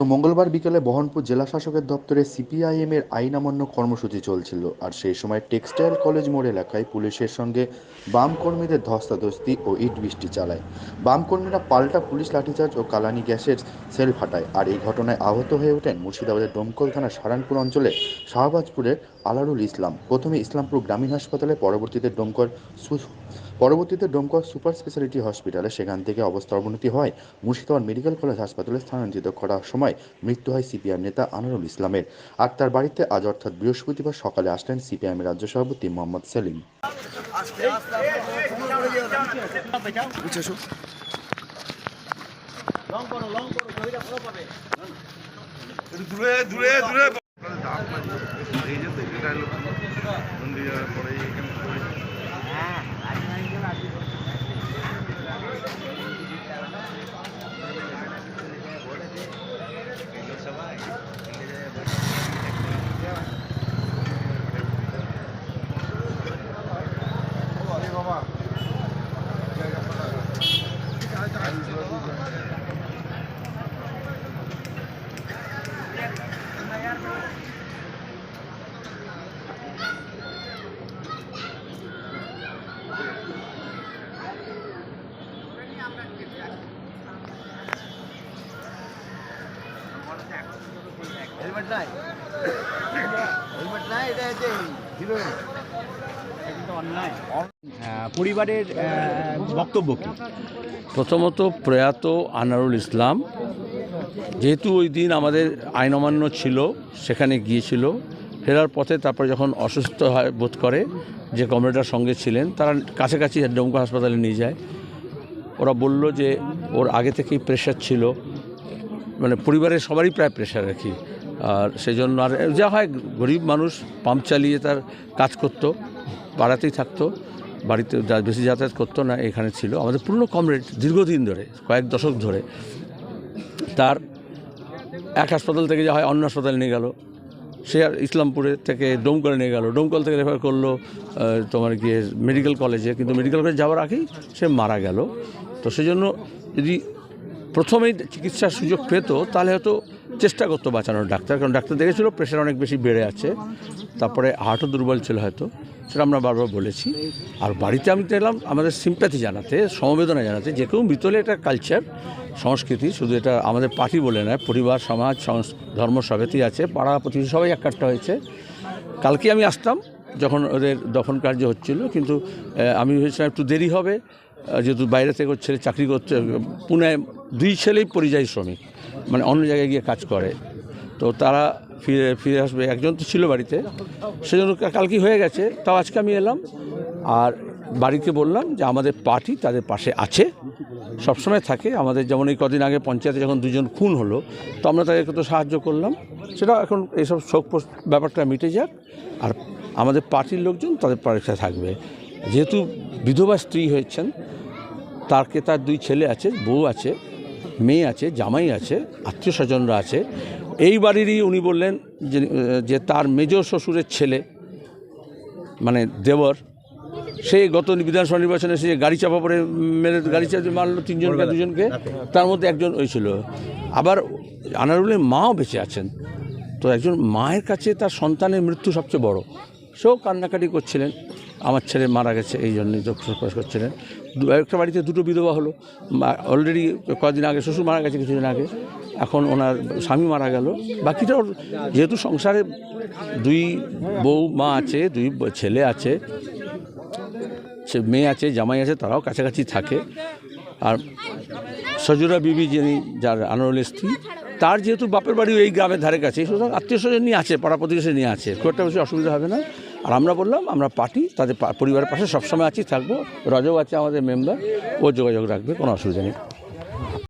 মঙ্গলবার বিকেলে বহনপুর জেলা শাসকের দপ্তরে সিপিআইএম এর আইন অমান্য কর্মসূচি চলছিল, আর সেই সময় টেক্সটাইল কলেজ মোড় এলাকায় পুলিশের সঙ্গে বাম কর্মীদের ধস্তাধস্তি ও ইট বৃষ্টি চালায়। বাম কর্মীরা পাল্টা পুলিশ লাঠিচার্জ ও কালানি গ্যাসের সেল ফাটায়, আর এই ঘটনায় আহত হয়ে ওঠেন মুর্শিদাবাদের ডোমকল থানার সারানপুর অঞ্চলে শাহবাজপুরের আলারুল ইসলাম। প্রথমে ইসলামপুর গ্রামীণ হাসপাতালে, পরবর্তীতে ডোমকল পরবর্তীতে ডোমকল সুপার স্পেশালিটি হসপিটালে সেখান থেকে অবস্থার অবনতি হয়। মুর্শিদাবাদ মেডিকেল কলেজ হাসপাতালে স্থানান্তরিত করার সময় মৃত্যু হয় সিপিআর নেতা আনারুল ইসলামের। আর তার বাড়িতে আজ অর্থাৎ বৃহস্পতিবার সকালে আসলেন সিপিআইএমের রাজ্য সভাপতি মোহাম্মদ সেলিম। দূরে দূরে দূরে। এখানে পড়ে হেলমেট নাই হেলমেট নাই পরিবারের বক্তব্য কি? প্রথমত প্রয়াত আনারুল ইসলাম যেহেতু ওই দিন আমাদের আইন অমান্য ছিল সেখানে গিয়েছিল ফেরার পথে তারপর যখন অসুস্থ হয় বোধ করে যে কমরেডার সঙ্গে ছিলেন তারা কাছাকাছি ডোমকা হাসপাতালে নিয়ে যায়। ওরা বলল যে ওর আগে থেকেই প্রেশার ছিল। মানে পরিবারের সবারই প্রায় প্রেশার আর কি। আর সেই জন্য আর যা হয়, গরিব মানুষ পাম্প চালিয়ে তার কাজ করতো পাড়াতেই থাকতো, বাড়িতে বেশি যাতায়াত করতো না, এখানে ছিল। আমাদের পুরনো কমরেড দীর্ঘদিন ধরে, কয়েক দশক ধরে, তার এক হাসপাতাল থেকে যা হয়, অন্য হাসপাতালে নিয়ে গেল। সে আর ইসলামপুরে থেকে ডোমকলে নিয়ে গেল। ডোমকল থেকে রেফার করল তোমার গিয়ে মেডিকেল কলেজে কিন্তু মেডিকেল কলেজ যাওয়ার আগেই সে মারা গেল। তো সেই জন্য যদি প্রথমেই চিকিৎসার সুযোগ পেত, তাহলে হয়তো চেষ্টা করতো বাঁচানোর ডাক্তার, কারণ ডাক্তার দেখেছিল প্রেশার অনেক বেশি বেড়ে আছে। তারপরে হার্টও দুর্বল ছিল হয়তো, সেটা আমরা বারবার বলেছি। আর বাড়িতে আমি এলাম আমাদের সিম্প্যাথি জানাতে, সমবেদনা জানাতে, যে কেউ মৃতলে একটা কালচার সংস্কৃতি, শুধু এটা আমাদের পার্টি বলে নয়, পরিবার, সমাজ ধর্ম সবেতেই আছে, পাড়া প্রতিবেশী সবাই একাট্টা হয়েছে। কালকে আমি আসতাম, যখন ওদের দফন কার্য হচ্ছিল, কিন্তু আমি ভেবেছিলাম একটু দেরি হবে যেহেতু বাইরে থেকে ছেলে চাকরি করছে পুনে দুই ছেলেই পরিযায়ী শ্রমিক। মানে অন্য জায়গায় গিয়ে কাজ করে। তো তারা ফিরে ফিরে আসবে। একজন তো ছিল বাড়িতে। সেজন্য কা- কালকে হয়ে গেছে। তাও আজকে আমি এলাম। আর বাড়িতে বললাম যে আমাদের পার্টি তাদের পাশে আছে। সবসময় থাকে। আমাদের যেমন এই কদিন আগে পঞ্চায়েতে যখন দুজন খুন হলো, তো আমরা তাদেরকে তো সাহায্য করলাম। সেটা এখন এইসব শোক ব্যাপারটা মিটে যাক। আর আমাদের পার্টির লোকজন তাদের পাশে থাকবে। যেহেতু বিধবা স্ত্রী হয়েছেন তারকে তার দুই ছেলে আছে, বউ আছে মেয়ে আছে জামাই আছে আত্মীয় স্বজনরা আছে। এই বাড়িরই উনি বললেন যে তার মেজ শ্বশুরের ছেলে মানে দেবর সে গত বিধানসভা নির্বাচনে সে গাড়ি চাপা পড়ে মেরে গাড়ি চাপে মারলো তিনজনকে দুজনকে তার মধ্যে একজন ওই ছিল। আবার আনারুলের মাও বেঁচে আছেন। তো একজন মায়ের কাছে তার সন্তানের মৃত্যু সবচেয়ে বড়। সেও কান্নাকাটি করছিলেন। আমার ছেলে মারা গেছে, এই জন্যই দুঃখ প্রকাশ করছিলেন। একটা বাড়িতে দুটো বিধবা হলো। অলরেডি কদিন আগে শ্বশুর মারা গেছে কিছুদিন আগে। এখন ওনার স্বামী মারা গেল। বাকিটা ওর, যেহেতু সংসারে দুই বউ, মা আছে, দুই ছেলে আছে, সে মেয়ে আছে, জামাই আছে, তারাও কাছাকাছি থাকে। আর সজুরা বিবি যিনি, যার আনোয়ারের স্ত্রী, তার যেহেতু বাপের বাড়ি এই গ্রামের ধারে কাছে, সুতরাং আত্মীয় স্বজন নিয়ে আছে, পাড়া প্রতিবেশী নিয়ে আছে, খুব একটা বেশি অসুবিধা হবে না। আর আমরা বললাম, আমরা পার্টি, তাদের পরিবারের পাশে সবসময় আছি, থাকব। রজব আছে আমাদের মেম্বার ও যোগাযোগ রাখবে, কোনো অসুবিধা নেই।